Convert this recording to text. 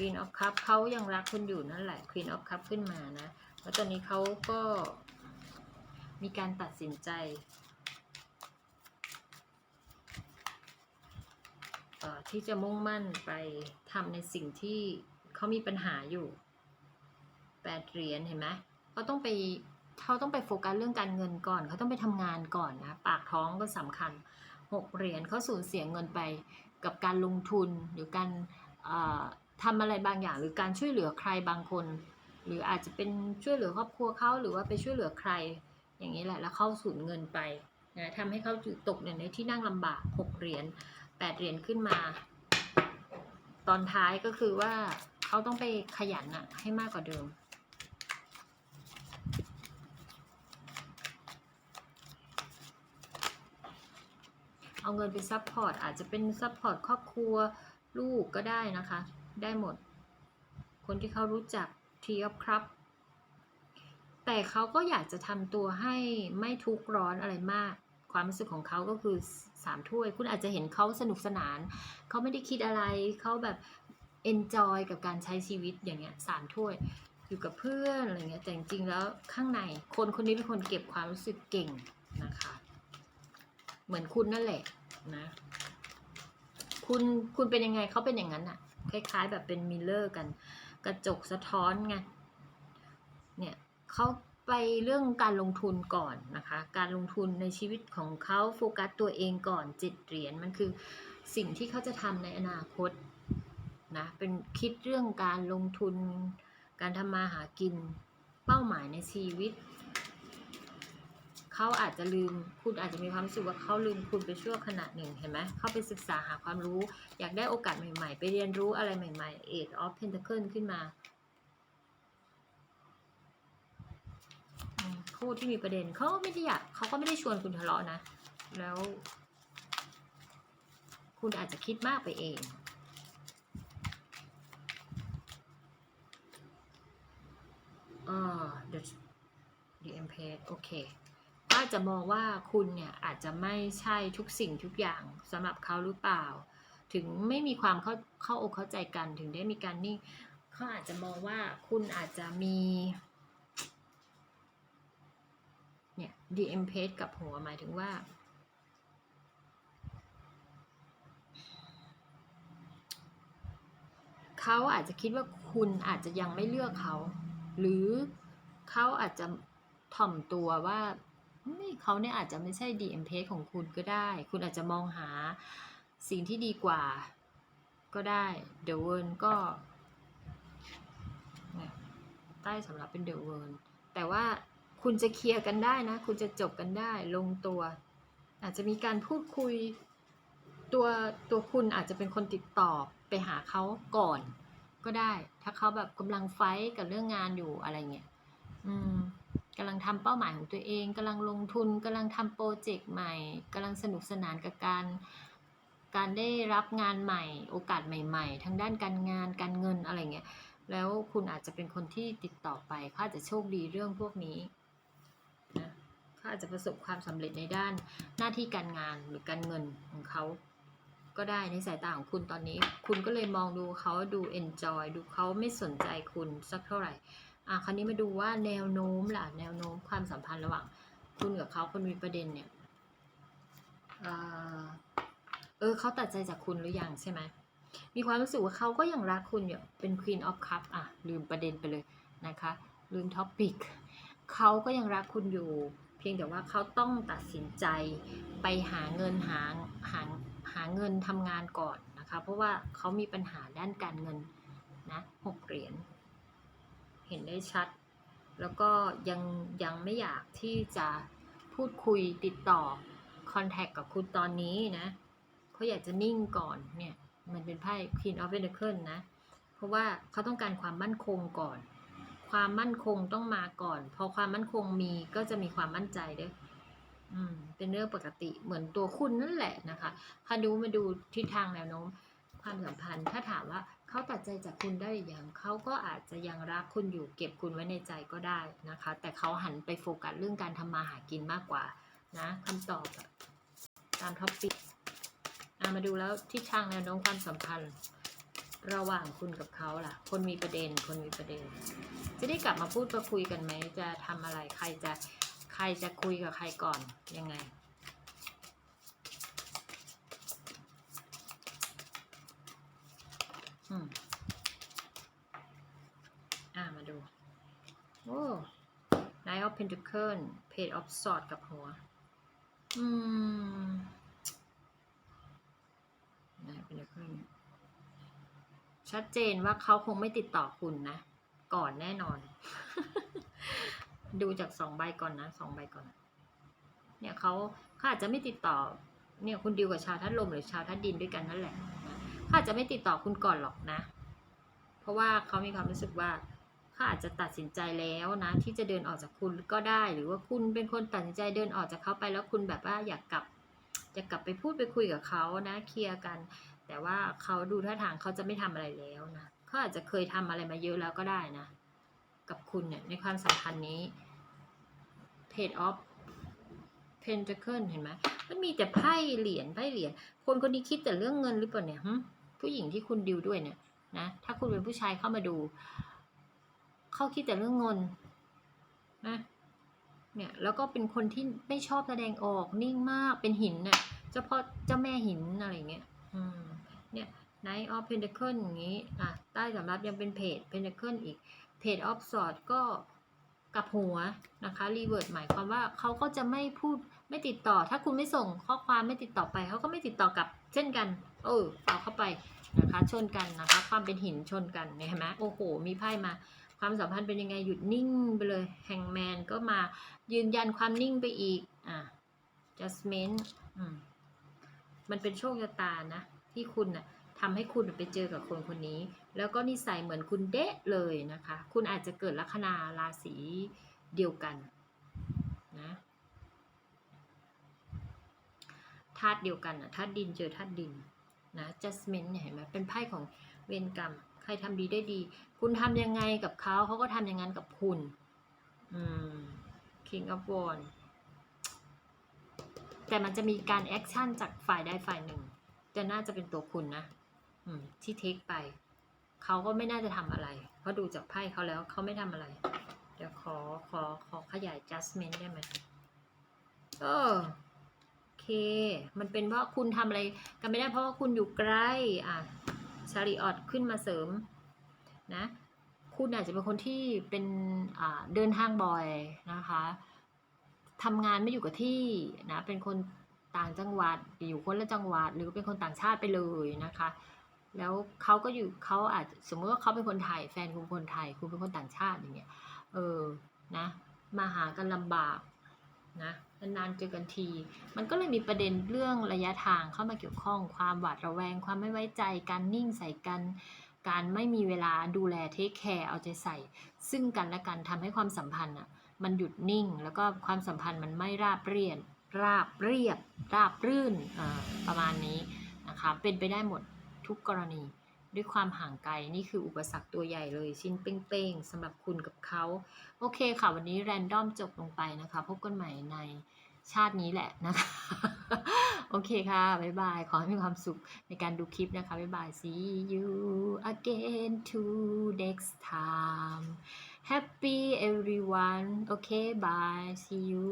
Queen of Cup เขายังรักคุณอยู่นั่นแหละ Queen of Cup ขึ้นมานะแล้วตอนนี้เขาก็มีการตัดสินใจเอ่อที่จะมุ่งมั่นไปทำในสิ่งที่เขามีปัญหาอยู่แปดเหรียญเห็นไหมเขาต้องไปเขาต้องไปโฟกัสเรื่องการเงินก่อน เขาต้องไปทำงานก่อนนะ ปากท้องก็สำคัญหกเหรียญเขาสูญเสียเงินไปกับการลงทุนหรือการเอ่อ ทำอะไรบางอย่างหรือการช่วยเหลือใครบางคน หรืออาจจะเป็นช่วยเหลือครอบครัวเขาหรือว่าไปช่วยเหลือใคร อย่างนี้แหละแล้วเข้าสูญเงินไปนะทำให้เขาตกในที่นั่งลำบากหกเหรียญแปดเหรียญขึ้นมา ตอนท้ายก็คือว่าเขาต้องไปขยันอะให้มากกว่าเดิมเอาเงินไปซัพพอร์ตอาจจะเป็นซัพพอร์ตครอบครัวลูกก็ได้นะคะ ได้หมด คนที่เขารู้จักทีอัพครับ แต่เขาก็อยากจะทำตัวให้ไม่ทุกข์ร้อนอะไรมาก ความรู้สึกของเขาก็คือสามถ้วย คุณอาจจะเห็นเขาสนุกสนาน เขาไม่ได้คิดอะไร เขาแบบ enjoy กับการใช้ชีวิตอย่างเงี้ยสามถ้วย อยู่กับเพื่อนอะไรเงี้ย แต่จริงๆแล้วข้างในคนคนนี้เป็นคนเก็บความรู้สึกเก่งนะคะ เหมือนคุณนั่นแหละนะ คุณคุณเป็นยังไงเขาเป็นอย่างนั้นอะ คล้ายๆ แบบเป็นมิลเลอร์กัน กระจกสะท้อนไงเนี่ยเขาไปเรื่องการลงทุนก่อนนะคะ การลงทุนในชีวิตของเขาโฟกัสตัวเองก่อนจิตเหรียญมันคือสิ่งที่เขาจะทำในอนาคตนะเป็นคิดเรื่องการลงทุน การทำมาหากินเป้าหมายในชีวิต เขาอาจจะลืมคุณอาจจะมีความรู้สึกว่าเขาลืมคุณไปชั่วขณะหนึ่งเห็นไหมเขาไปศึกษาหาความรู้ อยากได้โอกาสใหม่ๆ ไปเรียนรู้อะไรใหม่ๆ Eight of Pentacle ขึ้นมาคู่ที่มีประเด็นเขาไม่ได้อยากเขาก็ไม่ได้ชวนคุณทะเลาะนะ แล้ว คุณอาจจะคิดมากไปเองอ่า the the empress โอเค อาจจะมองว่าคุณเนี่ยอาจจะไม่ใช่ทุกสิ่งทุกอย่างสำหรับเขาหรือเปล่า ถึงไม่มีความเข้าเข้าอกเข้าใจกันถึงได้มีการนิ่งเขาอาจจะมองว่าคุณอาจจะมีเนี่ย the empress กับหัวหมายถึงว่า เขาอาจจะคิดว่าคุณอาจจะยังไม่เลือกเขา หรือเขาอาจจะถ่อมตัวว่า ไม่เขาเนี่ยอาจจะไม่ใช่ DM p ของคุณก็ได้ คุณอาจจะมองหาสิ่งที่ดีกว่าก็ได้ The w o r l ก็เนี่ยใต้สำหรับเป็น The w o r l แต่ว่าคุณจะเคลียร์กันได้นะ คุณจะจบกันได้ลงตัว อาจจะมีการพูดคุยตัวตัวคุณอาจจะเป็นคนติดต่อไปหาเขาก่อนก็ได้ ถ้าเขาแบบกำลังไฟท์กับเรื่องงานอยู่อะไรเงี้ย อืม งทำเป้าหมายของตัวเองกำลังลงทุนกำลังทำโปรเจกต์ใหม่กำลังสนุกสนานกับการ การได้รับงานใหม่ โอกาสใหม่ ๆทั้งด้านการงานการเงินอะไรเงี้ยแล้วคุณอาจจะเป็นคนที่ติดต่อไปเขาอาจจะโชคดีเรื่องพวกนี้นะเขาอาจจะประสบความสำเร็จในด้านหน้าที่การงานหรือการเงินของเขาก็ได้ในสายตาของคุณตอนนี้ คุณก็เลยมองดูเขาดู enjoy ดูเขาไม่สนใจคุณสักเท่าไหร่ อะคราวนี้มาดูว่าแนวโน้มล่ะแนวโน้มความสัมพันธ์ระหว่างคุณกับเขาคนมีประเด็นเนี่ยเออเขาตัดใจจากคุณหรือยังใช่ไหมมีความรู้สึกว่าเขาก็ยังรักคุณอยู่เป็น Queen of Cup อะลืมประเด็นไปเลยนะคะ ลืมท็อปปิกเขาก็ยังรักคุณอยู่ เพียงแต่ว่าเขาต้องตัดสินใจไปหาเงินหาหาหาเงินทำงานก่อนนะคะ เพราะว่าเขามีปัญหาด้านการเงินนะหกเหรียญ เห็นได้ชัด แล้วก็ยังยังไม่อยากที่จะพูดคุยติดต่อคอนแทคกับคุณตอนนี้นะเขาอยากจะนิ่งก่อนเนี่ยมันเป็นไพ่ Queen of Pentacles นะ เพราะว่าเขาต้องการความมั่นคงก่อน ความมั่นคงต้องมาก่อน พอความมั่นคงมีก็จะมีความมั่นใจด้วยอืมเป็นเรื่องปกติเหมือนตัวคุณนั่นแหละนะคะถ้าดูมาดูทิศทางแนวโน้ม ความสัมพันธ์ ถ้าถามว่าเขาตัดใจจากคุณได้หรือยังเขาก็อาจจะยังรักคุณอยู่เก็บคุณไว้ในใจก็ได้นะคะ แต่เขาหันไปโฟกัสเรื่องการทำมาหากินมากกว่านะคำตอบตามท็อปปิกมาดูแล้วทิศทางแนวโน้มความสัมพันธ์ระหว่างคุณกับเขาล่ะ คนมีประเด็น คนมีประเด็น จะได้กลับมาพูดมาคุยกันไหม จะทำอะไร ใครจะ ใครจะคุยกับใครก่อน ยังไง อืมอ่ามาดู โอ้ Nine of Pentacle Page of Swords กับหัว อืม Nine of Pentacle ชัดเจนว่าเขาคงไม่ติดต่อคุณนะ ก่อนแน่นอน ดูจากสองใบก่อนนะสองใบก่อน เนี่ยเขาเขาอาจจะไม่ติดต่อ เนี่ยคุณดิวกับชาวทัดลมหรือชาวทัดดินด้วยกันนั่นแหละ เขาอาจจะไม่ติดต่อคุณก่อนหรอกนะ เพราะว่าเขามีความรู้สึกว่าเขาอาจจะตัดสินใจแล้วนะที่จะเดินออกจากคุณก็ได้ หรือว่าคุณเป็นคนตัดสินใจเดินออกจากเขาไปแล้วคุณแบบว่าอยากกลับอยากกลับไปพูดไปคุยกับเขานะเคลียร์กัน แต่ว่าเขาดูท่าทางเขาจะไม่ทำอะไรแล้วนะเขาอาจจะเคยทำอะไรมาเยอะแล้วก็ได้นะ กับคุณเนี่ยในความสัมพันธ์นี้ Page of Pentacle เห็นไหมมันมีแต่ไพ่เหรียญไพ่เหรียญคนคนนี้คิดแต่เรื่องเงินหรือเปล่าเนี่ย ผู้หญิงที่คุณดิวด้วยเนี่ยนะถ้าคุณเป็นผู้ชายเข้ามาดู เขาคิดแต่เรื่องเงินนะเนี่ยแล้วก็เป็นคนที่ไม่ชอบแสดงออกนิ่งมากเป็นหินเน่ะเฉพาะเจ้าแม่หินอะไรเงี้ยอืมเนี่ย Knight of Pentacle อย่างนี้อะใต้สำรับยังเป็นเพจ Pentacle อีก Page of s w o r d ก็กับหัวนะคะรีเวิร์ดหมายความว่าเขาก็จะไม่พูด ไม่ติดต่อ ถ้าคุณไม่ส่งข้อความไม่ติดต่อไป เขาก็ไม่ติดต่อกลับ เช่นกัน เออเอาเข้าไปนะคะ ชนกันนะคะ ความเป็นหินชนกันเห็นไหมโอ้โห มีไพ่มา ความสัมพันธ์เป็นยังไงหยุดนิ่งไปเลยแฮงแมนก็มายืนยันความนิ่งไปอีกอะ judgment มมันเป็นโชคชะตานะ ที่คุณน่ะทำให้คุณไปเจอกับคนคนนี้ แล้วก็นิสัยเหมือนคุณเดะเลยนะคะ คุณอาจจะเกิดลัคนาราศีเดียวกันนะ ธาตุเดียวกันอะธาตุดินเจอธาตุดินนะ judgment เนี่ยเห็นไหมเป็นไพ่ของเวรกรรม ใครทำดีได้ดี คุณทำยังไงกับเขาเขาก็ทำอย่างนั้นกับคุณอืม king of wands แต่มันจะมีการแอคชั่นจากฝ่ายใดฝ่ายหนึ่งจะน่าจะเป็นตัวคุณนะอืมที่เทคไป เขาก็ไม่น่าจะทำอะไร เพราะดูจากไพ่เขาแล้วเขาไม่ทำอะไร เดี๋ยวขอขอขอขยาย adjustment ได้ไหมเออ มันเป็นเพราะคุณทำอะไรกันไม่ได้เพราะว่าคุณอยู่ใกล้อะชาริออตขึ้นมาเสริมนะคุณอาจจะเป็นคนที่เป็นอ่าเดินทางบ่อยนะคะทำงานไม่อยู่กับที่นะเป็นคนต่างจังหวัดอยู่คนละจังหวัด หรือเป็นคนต่างชาติไปเลยนะคะ แล้วเขาก็อยู่เขาอาจจะสมมติว่าเขาเป็นคนไทยแฟนคุณเป็นคนไทยคุณเป็นคนต่างชาติอย่างเงี้ยเออนะมาหากันลำบากนะ นานๆเจอกันที มันก็เลยมีประเด็นเรื่องระยะทางเข้ามาเกี่ยวข้อง ความหวาดระแวง ความไม่ไว้ใจ การนิ่งใส่กัน การไม่มีเวลาดูแลเทคแคร์เอาใจใส่ ซึ่งกันและกันทำให้ความสัมพันธ์อะมันหยุดนิ่ง แล้วก็ความสัมพันธ์มันไม่ราบเรียบราบเรียบราบรื่นประมาณนี้นะคะเป็นไปได้หมดทุกกรณี ด้วยความห่างไกลนี่คืออุปสรรคตัวใหญ่เลยชิ้นเป้งๆสำหรับคุณกับเขา โอเคค่ะ วันนี้แรนดอมจบลงไปนะคะ พบกันใหม่ในชาตินี้แหละนะคะ โอเคค่ะ บ๊ายบาย ขอให้มีความสุขในการดูคลิปนะคะ บ๊ายบาย see you again to next time happy everyone okay bye see you